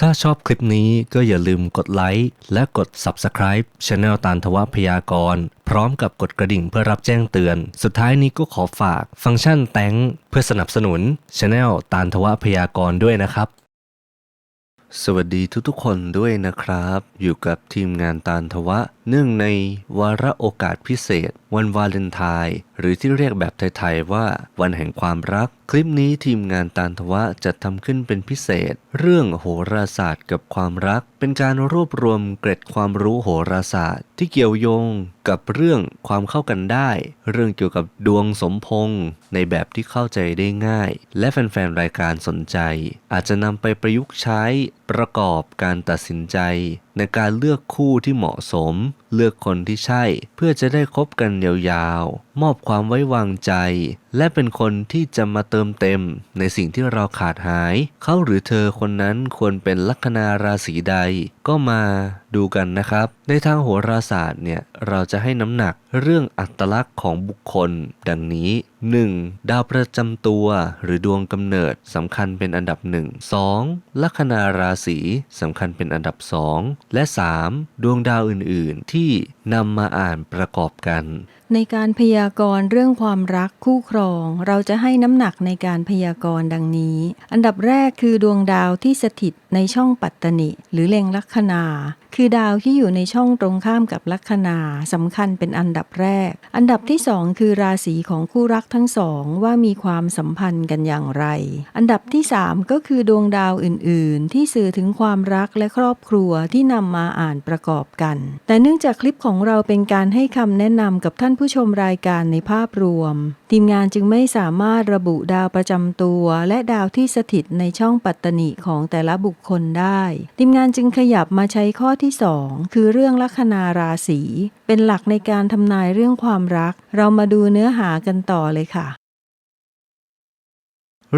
ถ้าชอบคลิปนี้ก็อย่าลืมกดไลค์และกด Subscribe Channel ตานทวพยากร พร้อมกับกดกระดิ่งเพื่อรับแจ้งเตือน สุดท้ายนี้ก็ขอฝากฟังก์ชันแตงเพื่อสนับสนุน Channel ตานทวพยากรด้วยนะครับ สวัสดีทุกๆคนด้วยนะครับ อยู่กับทีมงานตาลทวะ เนื่องในวาระโอกาสพิเศษวันวาเลนไทน์หรือที่เรียกแบบไทยๆว่าวันแห่งความรัก คลิปนี้ทีมงานตาลทวะจัดทำขึ้นเป็นพิเศษ เรื่องโหราศาสตร์กับความรัก เป็นการรวบรวมเกร็ดความรู้โหราศาสตร์ ที่เกี่ยวโยงกับเรื่องความเข้ากันได้ เรื่องเกี่ยวกับดวงสมพงษ์ในแบบที่เข้าใจได้ง่าย และแฟนๆรายการสนใจ อาจจะนำไปประยุกต์ใช้ประกอบการตัดสินใจ ในการเลือกคู่ที่เหมาะสม เลือกคนที่ใช่ เพื่อจะได้คบกันยาว มอบความไว้วางใจ และเป็นคนที่จะมาเติมเต็มในสิ่งที่เราขาดหาย เขาหรือเธอคนนั้นควรเป็นลัคนาราศีใด ก็มาดูกันนะครับ ในทางโหราศาสตร์เนี่ยเราจะให้น้ำหนักเรื่องอัตลักษณ์ของบุคคล ดังนี้ 1. ดาวประจำตัวหรือดวงกำเนิดสำคัญเป็นอันดับ 1 2. ลัคนาราศีสำคัญเป็นอันดับ 2 และ 3. ดวงดาวอื่น ๆ ที่นำมาอ่านประกอบกัน ในการพยากรณ์เรื่องความรักคู่ครอง เราจะให้น้ำหนักในการพยากรณ์ดังนี้ อันดับแรกคือดวงดาวที่สถิตในช่องปัตตนิหรือเล็งลัคนา คือดาวที่อยู่ในช่องตรงข้ามกับลัคนาสำคัญเป็นอันดับแรก อันดับที่สองคือราศีของคู่รักทั้งสองว่ามีความสัมพันธ์กันอย่างไร อันดับที่สามก็คือดวงดาวอื่น ๆ ที่สื่อถึงความรักและครอบครัวที่นำมาอ่านประกอบกัน แต่เนื่องจากคลิปของเราเป็นการให้คำแนะนำกับท่านผู้ชมรายการในภาพรวม ทีมงานจึงไม่สามารถระบุดาวประจำตัว และดาวที่สถิตในช่องปัตตนิของแต่ละบุคคลได้ ทีมงานจึงขยับมาใช้ข้อที่ 2 คือเรื่องลัคนาราศีเป็นหลักในการทำนายเรื่องความรัก เรามาดูเนื้อหากันต่อเลยค่ะ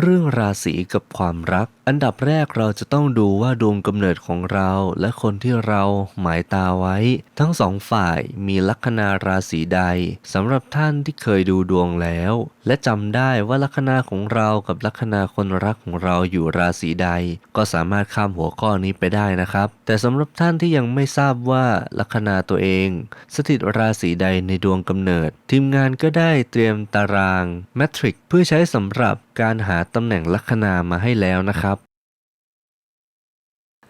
เรื่องราศีกับความรัก อันดับแรกเราจะต้องดูว่าดวงกำเนิดของเราและคนที่เราหมายตาไว้ ทั้งสองฝ่ายมีลัคนาราศีใดสำหรับท่านที่เคยดูดวงแล้ว และจำได้ว่าลัคนาของเรากับลัคนาคนรักของเราอยู่ราศีใด ก็สามารถข้ามหัวข้อนี้ไปได้นะครับ แต่สำหรับท่านที่ยังไม่ทราบว่าลัคนาตัวเอง สถิตราศีใดในดวงกำเนิด ทีมงานก็ได้เตรียมตารางแมทริกเพื่อใช้สำหรับการหาตำแหน่งลัคนามาให้แล้วนะครับ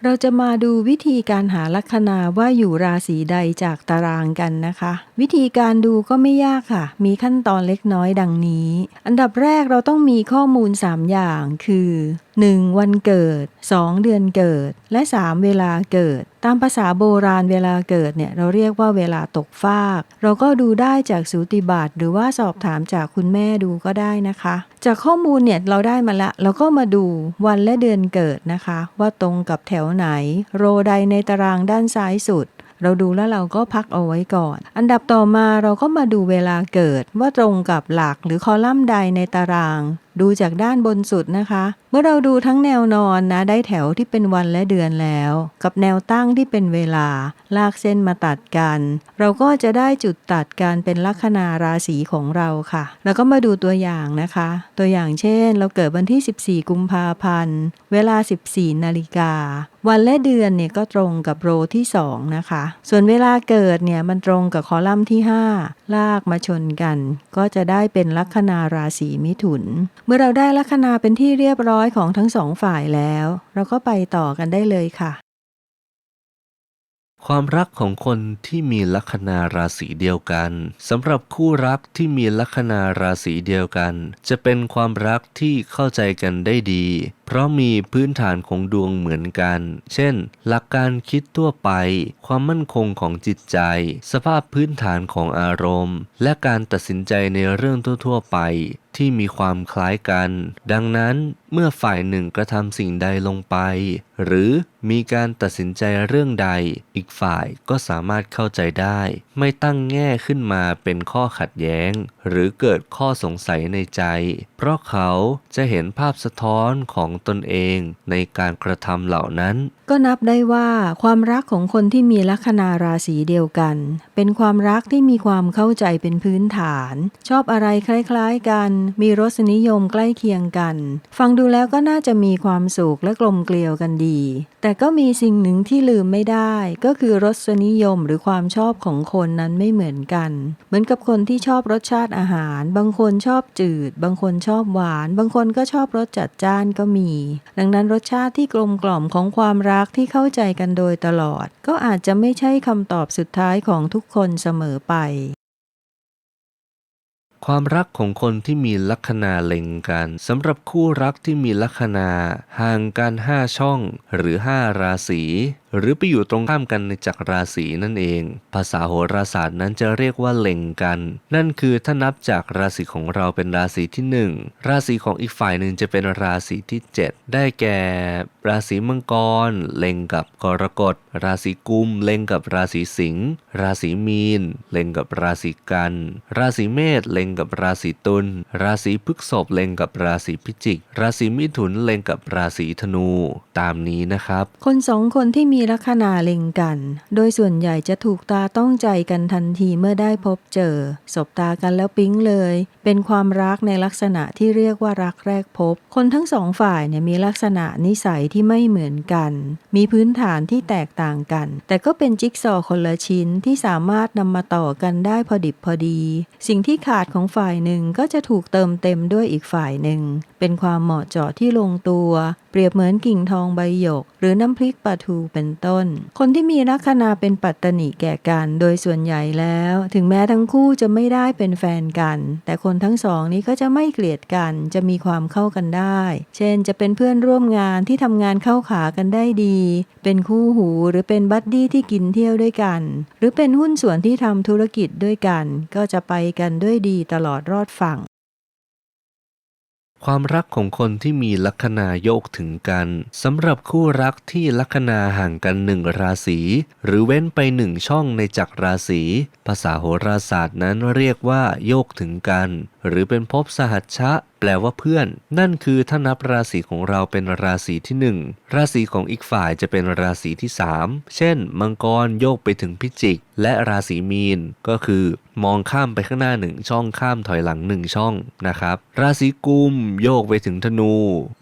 เราจะมาดูวิธีการหาลัคนาว่าอยู่ราศีใดจากตารางกันนะคะ วิธีการดูก็ไม่ยากค่ะ มีขั้นตอนเล็กน้อยดังนี้ อันดับแรกเราต้องมีข้อมูล 3 อย่างคือ 1. วันเกิด 2. เดือนเกิด และ 3. เวลาเกิด ตามภาษาโบราณเวลาเกิดเนี่ยเราเรียกว่าเวลาตกฟาก เราก็ดูได้จากสูติบัตรหรือว่าสอบถามจากคุณแม่ดูก็ได้นะคะ จากข้อมูลเนี่ยเราได้มาละ เราก็มาดูวันและเดือนเกิดนะคะ ว่าตรงกับแถวไหน โรใดในตารางด้านซ้ายสุดเราดูแล้วเราก็พักเอาไว้ก่อน อันดับต่อมาเราก็มาดูเวลาเกิดว่าตรงกับหลักหรือคอลัมน์ใดในตาราง ดูจากด้านบนสุดนะคะ เมื่อเราดูทั้งแนวนอนนะ ได้แถวที่เป็นวันและเดือนแล้ว กับแนวตั้งที่เป็นเวลา ลากเส้นมาตัดกัน เราก็จะได้จุดตัดกันเป็นลัคนาราศีของเราค่ะ แล้วก็มาดูตัวอย่างนะคะ ตัวอย่างเช่น เราเกิดวันที่ 14 กุมภาพันธ์ เวลา 14 นาฬิกาวันและเดือนเนี่ยก็ตรงกับโรที่ 2 นะคะ ส่วนเวลาเกิดเนี่ยมันตรงกับคอลัมน์ที่ 5 ลากมาชนกัน ก็จะได้เป็นลัคนาราศีมิถุนมื่อเราได้ลัคนาเป็นที่เรียบร้อยของทั้งสองฝ่ายแล้ว เราก็ไปต่อกันได้เลยค่ะ ความรักของคนที่มีลัคนาราศีเดียวกันสำหรับคู่รักที่มีลัคนาราศีเดียวกัน จะเป็นความรักที่เข้าใจกันได้ดี เพราะมีพื้นฐานของดวงเหมือนกัน เช่น หลักการคิดทั่วไป ความมั่นคงของจิตใจ สภาพพื้นฐานของอารมณ์ และการตัดสินใจในเรื่องทั่ว ๆ ไปที่มีความคล้ายกัน ดังนั้นเมื่อฝ่ายหนึ่งกระทำสิ่งใดลงไป หรือมีการตัดสินใจเรื่องใด อีกฝ่ายก็สามารถเข้าใจได้ ไม่ตั้งแง่ขึ้นมาเป็นข้อขัดแย้ง หรือเกิดข้อสงสัยในใจ เพราะเขาจะเห็นภาพสะท้อนของตนเองในการกระทำเหล่านั้น ก็นับได้ว่าความรักของคนที่มีลัคนาราศีเดียวกัน เป็นความรักที่มีความเข้าใจเป็นพื้นฐาน ชอบอะไรคล้ายๆกัน มีรสนิยมใกล้เคียงกัน ฟังดูแล้วก็น่าจะมีความสุขและกลมเกลียวกันดี แต่ก็มีสิ่งหนึ่งที่ลืมไม่ได้ ก็คือรสนิยมหรือความชอบของคนนั้นไม่เหมือนกัน เหมือนกับคนที่ชอบรสชาติอาหาร บางคนชอบจืด บางคนชอบหวาน บางคนก็ชอบรสจัดจ้านก็มี ดังนั้นรสชาติที่กลมกล่อมของความรักักที่เข้าใจกันโดยตลอด ก็อาจจะไม่ใช่คำตอบสุดท้ายของทุกคนเสมอไป ความรักของคนที่มีลัคนาเล็งกันสำหรับคู่รักที่มีลัคนาห่างกันห้าช่อง หรือห้าราศีหรือไปอยู่ตรงข้ามกันในจักรราศีนั่นเอง ภาษาโหราศาสตร์นั้นจะเรียกว่าเล็งกัน นั่นคือถ้านับจากราศีของเราเป็นราศีที่หนึ่งราศีของอีกฝ่ายหนึ่งจะเป็นราศีที่ 7 ได้แก่ ราศีมังกร เล็งกับกรกฎ ราศีกุม เล็งกับราศีสิงห์ ราศีมีน เล็งกับราศีกัน ราศีเมษ เล็งกับราศีตุล ราศีพฤษภ เล็งกับราศีพิจิก ราศีมิถุน เล็งกับราศีธนู ตามนี้นะครับ คนสองคนที่มีีลัคนาเล็งกัน โดยส่วนใหญ่จะถูกตาต้องใจกันทันทีเมื่อได้พบเจอ สบตากันแล้วปิ๊งเลย เป็นความรักในลักษณะที่เรียกว่ารักแรกพบ คนทั้งสองฝ่ายเนี่ยมีลักษณะนิสัยที่ไม่เหมือนกัน มีพื้นฐานที่แตกต่างกัน แต่ก็เป็นจิ๊กซอว์คนละชิ้นที่สามารถนำมาต่อกันได้พอดิบพอดี สิ่งที่ขาดของฝ่ายหนึ่งก็จะถูกเติมเต็มด้วยอีกฝ่ายหนึ่ง เป็นความเหมาะเจาะที่ลงตัว เปรียบเหมือนกิ่งทองใบหยก หรือน้ำพริกปลาทูเป็นต้น คนที่มีลัคนาเป็นปัตตนิแก่กันโดยส่วนใหญ่แล้ว ถึงแม้ทั้งคู่จะไม่ได้เป็นแฟนกัน แต่คนทั้งสองนี้ก็จะไม่เกลียดกันจะมีความเข้ากันได้ เช่น จะเป็นเพื่อนร่วมงานที่ทำงานเข้าขากันได้ดี เป็นคู่หูหรือเป็นบัดดี้ที่กินเที่ยวด้วยกัน หรือเป็นหุ้นส่วนที่ทำธุรกิจด้วยกัน ก็จะไปกันด้วยดีตลอดรอดฝั่ง ความรักของคนที่มีลัคนาโยกถึงกันสำหรับคู่รักที่ลัคนาห่างกันหนึ่งราศีหรือเว้นไปหนึ่งช่องในจักรราศีภาษาโหราศาสตร์นั้นเรียกว่าโยกถึงกันหรือเป็นภพสหัชชะ แปลว่าเพื่อน นั่นคือถ้านับราศีของเราเป็นราศีที่หนึ่งราศีของอีกฝ่ายจะเป็นราศีที่สามเช่น มังกรโยกไปถึงพิจิก และราศีมีน ก็คือ มองข้ามไปข้างหน้าหนึ่งช่องข้ามถอยหลังหนึ่งช่องนะครับ ราศีกุมโยกไปถึงธนู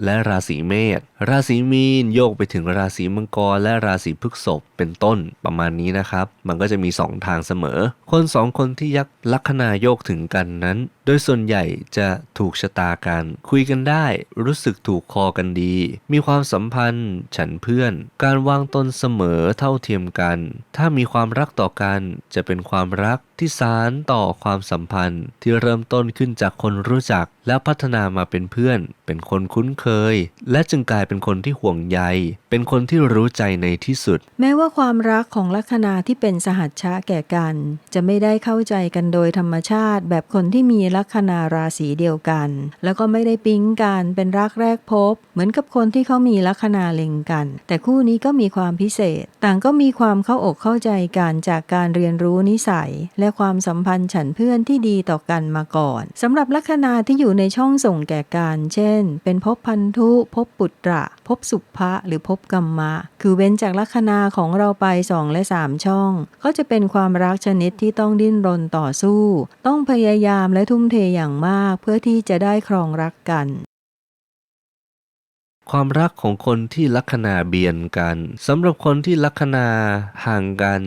และราศีเมษราศีมีนโยกไปถึงราศีมังกรและราศีพฤษภเป็นต้นประมาณนี้นะครับ มันก็จะมีสองทางเสมอ คนสองคนที่ยักลัคนาโยกถึงกันนั้น โดยส่วนใหญ่จะถูกชะตากัน คุยกันได้ รู้สึกถูกคอกันดี มีความสัมพันธ์ ฉันเพื่อน การวางตนเสมอเท่าเทียมกัน ถ้ามีความรักต่อกันจะเป็นความรักที่สารต่อความสัมพันธ์ที่เริ่มต้นขึ้นจากคนรู้จัก แล้วพัฒนามาเป็นเพื่อน เป็นคนคุ้นเคย และจึงกลายเป็นคนที่ห่วงใย เป็นคนที่รู้ใจในที่สุด แม้ว่าความรักของลัคนาที่เป็นสหัชชะแก่กัน จะไม่ได้เข้าใจกันโดยธรรมชาติ แบบคนที่มีลัคนาราศีเดียวกัน แล้วก็ไม่ได้ปิ๊งกันเป็นรักแรกพบ เหมือนกับคนที่เขามีลัคนาเล็งกัน แต่คู่นี้ก็มีความพิเศษ ต่างก็มีความเข้าอกเข้าใจกันจากการเรียนรู้นิสัย และความสัมพันธ์ฉันเพื่อนที่ดีต่อกันมาก่อนสำหรับลัคนาที่อยู่ในช่องส่งแก่การ เช่น เป็นภพพันธุภพปุตตระภพสุภะหรือภพกรรมะ คือเว้นจากลัคนาของเราไปสองและสามช่อง ก็จะเป็นความรักชนิดที่ต้องดิ้นรนต่อสู้ ต้องพยายามและทุ่มเทอย่างมากเพื่อที่จะได้ครองรักกัน ความรักของคนที่ลัคนาเบียนกันสำหรับคนที่ลัคนาห่างกัน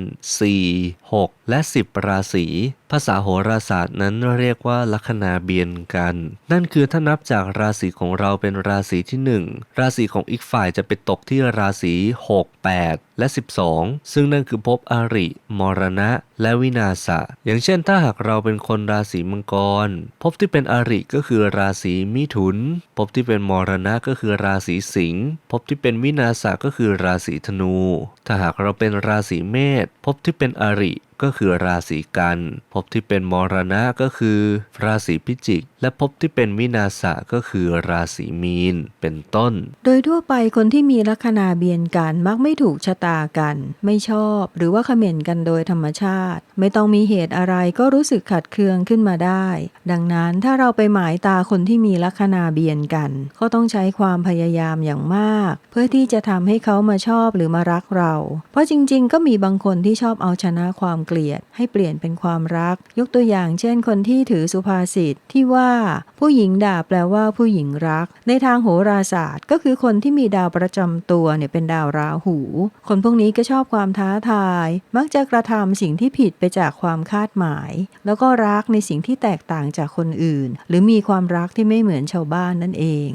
4 6 และ 10 ราศีภาษาโหราศาสตร์นั้นเรียกว่าลัคนาเบียนกัน นั่นคือถ้านับจากราศีของเราเป็นราศีที่ 1 ราศีของอีกฝ่ายจะไปตกที่ราศี 6 8 และ 12 ซึ่งนั่นคือภพอริ มรณะ และวินาศะอย่างเช่นถ้าหากเราเป็นคนราศีมังกร พบที่เป็นอริก็คือราศีมิถุน พบที่เป็นมรณะก็คือราศีสิงห์พบที่เป็นวินาศะก็คือราศีธนู ถ้าหากเราเป็นราศีเมษพบที่เป็นอริก็คือราศีกัน พบที่เป็นมรณะก็คือ ราศีพิจิก และภพที่เป็นวินาศะก็คือราศีมีนเป็นต้น โดยทั่วไปคนที่มีลัคนาเบียนกันมักไม่ถูกชะตากัน ไม่ชอบหรือว่าเขม่นกันโดยธรรมชาติ ไม่ต้องมีเหตุอะไรก็รู้สึกขัดเคืองขึ้นมาได้ ดังนั้นถ้าเราไปหมายตาคนที่มีลัคนาเบียนกัน ก็ต้องใช้ความพยายามอย่างมาก เพื่อที่จะทำให้เขามาชอบหรือมารักเรา เพราะจริง ๆ ก็มีบางคนที่ชอบเอาชนะความเกลียด ให้เปลี่ยนเป็นความรัก ยกตัวอย่าง เช่น คนที่ถือสุภาษิตที่ว่าผู้หญิงด่าแปลว่าผู้หญิงรัก ในทางโหราศาสตร์ ก็คือคนที่มีดาวประจำตัวเนี่ยเป็นดาวราหู คนพวกนี้ก็ชอบความท้าทาย มักจะกระทำสิ่งที่ผิดไปจากความคาดหมาย แล้วก็รักในสิ่งที่แตกต่างจากคนอื่น หรือมีความรักที่ไม่เหมือนชาวบ้านนั่นเอง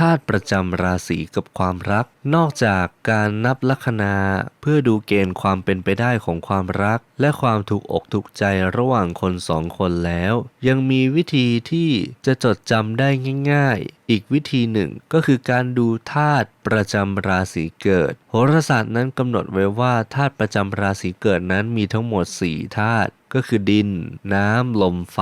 ธาตุประจำราศีกับความรัก นอกจากการนับลัคนาเพื่อดูเกณฑ์ความเป็นไปได้ของความรัก และความถูกอกถูกใจระหว่างคนสองคนแล้ว ยังมีวิธีที่จะจดจำได้ง่าย ๆ อีกวิธีหนึ่งก็คือการดูธาตุประจำราศีเกิด โหราศาสตร์นั้นกำหนดไว้ว่าธาตุประจำราศีเกิดนั้นมีทั้งหมด 4 ธาตุก็คือดิน น้ำ ลม ไฟ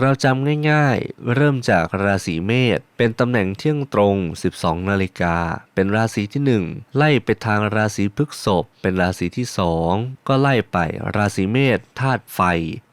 เราจำง่ายๆ เริ่มจากราศีเมษเป็นตำแหน่งเที่ยงตรง 12 นาฬิกา เป็นราศีที่ 1 ไล่ไปทางราศีพฤษภเป็นราศีที่ 2 ก็ไล่ไปราศีเมษธาตุไฟ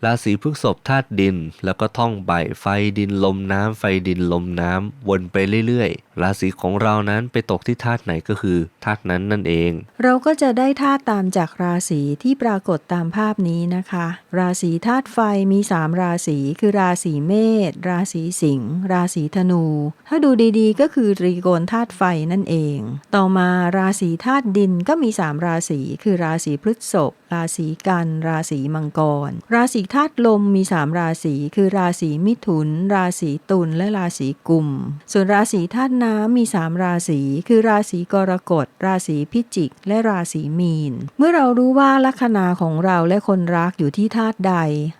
ราศีพฤษภธาตุดิน แล้วก็ท่องไปไฟดินลมน้ำไฟดินลมน้ำวนไปเรื่อยๆ ราศีของเรานั้นไปตกที่ธาตุไหนก็คือธาตุนั้นนั่นเอง เราก็จะได้ธาตุตามจากราศีที่ปรากฏตามภาพนี้นะคะ ราศีธาตุไฟมี 3 ราศีคือราศีเมษราศีสิงห์ราศีธนู ถ้าดูดีๆ ก็คือตรีโกณธาตุไฟนั่นเอง ต่อมาราศีธาตุดินก็มี 3 ราศีคือราศีพฤษภราศีกัน ราศีมังกร ราศีธาตุลมมี 3 ราศีคือราศีมิถุน ราศีตุลและราศีกุม ส่วนราศีธาตุน้ำมี 3 ราศีคือราศีกรกฎ ราศีพิจิก และราศีมีน เมื่อเรารู้ว่าลัคนาของเราและคนรักอยู่ที่ธาตุใด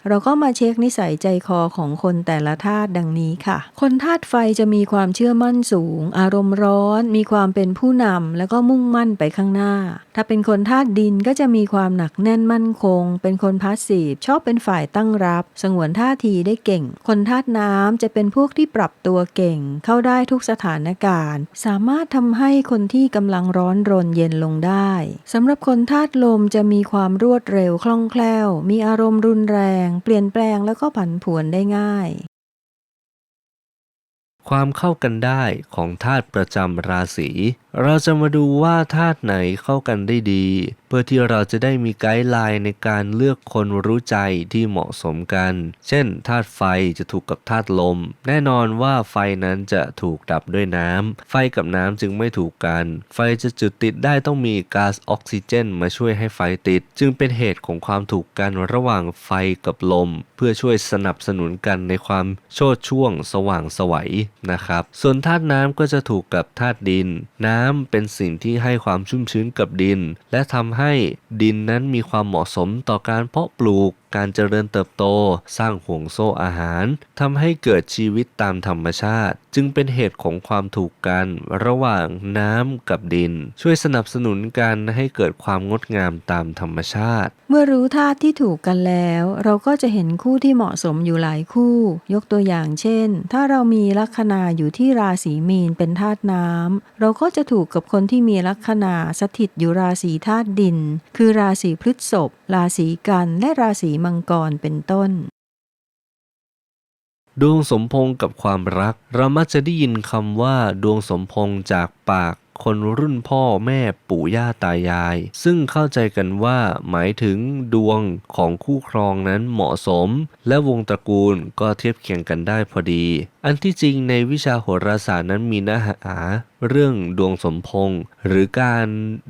เราก็มาเช็คนิสัยใจคอของคนแต่ละธาตุดังนี้ค่ะ คนธาตุไฟจะมีความเชื่อมั่นสูง อารมณ์ร้อน มีความเป็นผู้นำแล้วก็มุ่งมั่นไปข้างหน้า ถ้าเป็นคนธาตุดินก็จะมีความหนักแน่นมั่นคง เป็นคนพาสซีฟชอบเป็นฝ่ายตั้งรับ สงวนท่าทีได้เก่ง คนธาตุน้ำจะเป็นพวกที่ปรับตัวเก่ง เข้าได้ทุกสถานการณ์ สามารถทำให้คนที่กำลังร้อนรนเย็นลงได้สำหรับคนธาตุลมจะมีความรวดเร็วคล่องแคล่ว มีอารมณ์รุนแรง เปลี่ยนแปลงแล้วก็ผันผวนได้ง่าย ความเข้ากันได้ของธาตุประจำราศี เราจะมาดูว่าธาตุไหนเข้ากันได้ดี เพื่อที่เราจะได้มีไกด์ไลน์ในการเลือกคนรู้ใจที่เหมาะสมกัน เช่นธาตุไฟจะถูกกับธาตุลม แน่นอนว่าไฟนั้นจะถูกดับด้วยน้ำ ไฟกับน้ำจึงไม่ถูกกัน ไฟจะจุดติดได้ต้องมีก๊าซออกซิเจน มาช่วยให้ไฟติด จึงเป็นเหตุของความถูกกันระหว่างไฟกับลม เพื่อช่วยสนับสนุนกันในความโชดช่วงสว่างสวัยนะครับ ส่วนธาตุน้ำก็จะถูกกับธาตุดิน น้ำเป็นสิ่งที่ให้ความชุ่มชื้นกับดิน และทำให้ดินนั้นมีความเหมาะสมต่อการเพาะปลูกการเจริญเติบโต สร้างห่วงโซ่อาหารทำให้เกิดชีวิตตามธรรมชาติ จึงเป็นเหตุของความถูกกันระหว่างน้ำกับดิน ช่วยสนับสนุนกันให้เกิดความงดงามตามธรรมชาติ เมื่อรู้ธาตุที่ถูกกันแล้ว เราก็จะเห็นคู่ที่เหมาะสมอยู่หลายคู่ ยกตัวอย่างเช่น ถ้าเรามีลัคนาอยู่ที่ราศีมีนเป็นธาตุน้ำเราก็จะถูกกับคนที่มีลัคนาสถิตอยู่ราศีธาตุดิน คือราศีพฤษภ ราศีกันและราศีมังกรเป็นต้น ดวงสมพงษ์กับความรัก เรามักจะได้ยินคำว่า ดวงสมพงษ์จากปาก คนรุ่นพ่อแม่ปู่ย่าตายาย ซึ่งเข้าใจกันว่าหมายถึงดวงของคู่ครองนั้นเหมาะสม และวงตระกูลก็เทียบเคียงกันได้พอดี อันที่จริงในวิชาโหราศาสตร์นั้นมีเนื้อหาเรื่องดวงสมพงษ์หรือการ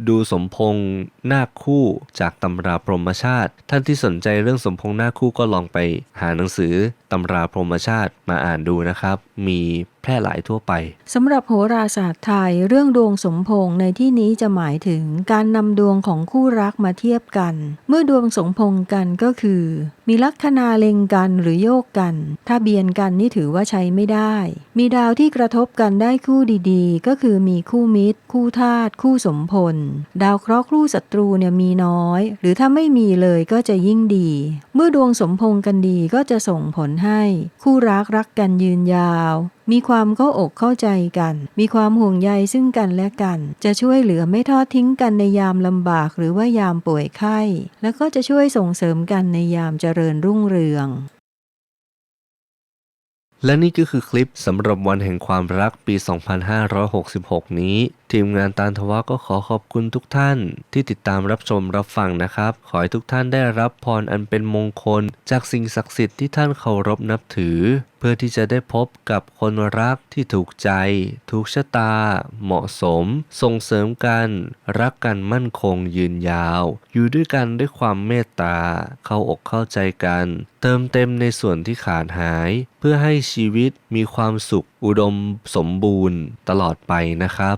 ดูสมพงษ์นาคคู่จากตำราพรหมชาติ ท่านที่สนใจเรื่องสมพงษ์นาคคู่ก็ลองไปหาหนังสือตำราพรหมชาติมาอ่านดูนะครับ มีแพร่หลายทั่วไปสำหรับโหราศาสตร์ไทยเรื่องดวงสมพงษ์ในที่นี้จะหมายถึงการนำดวงของคู่รักมาเทียบกัน เมื่อดวงสมพงษ์กันก็คือ มีลัคนาเล็งกันหรือโยกกัน ถ้าเบียนกันนี่ถือว่าใช้ไม่ได้ มีดาวที่กระทบกันได้คู่ดีๆ ก็คือมีคู่มิตร คู่ธาตุคู่สมพล ดาวเคราะห์คู่ศัตรูเนี่ยมีน้อย หรือถ้าไม่มีเลยก็จะยิ่งดี เมื่อดวงสมพงกันดีก็จะส่งผลให้ คู่รักรักกันยืนยาว มีความเข้าอกเข้าใจกัน มีความห่วงใยซึ่งกันและกัน จะช่วยเหลือไม่ทอดทิ้งกันในยามลำบากหรือว่ายามป่วยไข้ แล้วก็จะช่วยส่งเสริมกันในยามเจริญรุ่งเรือง และนี่ก็คือคลิปสำหรับวันแห่งความรักปี 2566 นี้ ทีมงานตานทวะก็ขอขอบคุณทุกท่านที่ติดตามรับชมรับฟังนะครับ ขอให้ทุกท่านได้รับพรอันเป็นมงคล จากสิ่งศักดิ์สิทธิ์ที่ท่านเคารพนับถือ เพื่อที่จะได้พบกับคนรักที่ถูกใจ ถูกชะตา เหมาะสม ส่งเสริมกัน รักกันมั่นคงยืนยาว อยู่ด้วยกันด้วยความเมตตา เข้าอกเข้าใจกัน เติมเต็มในส่วนที่ขาดหาย เพื่อให้ชีวิตมีความสุขอุดมสมบูรณ์ตลอดไปนะครับ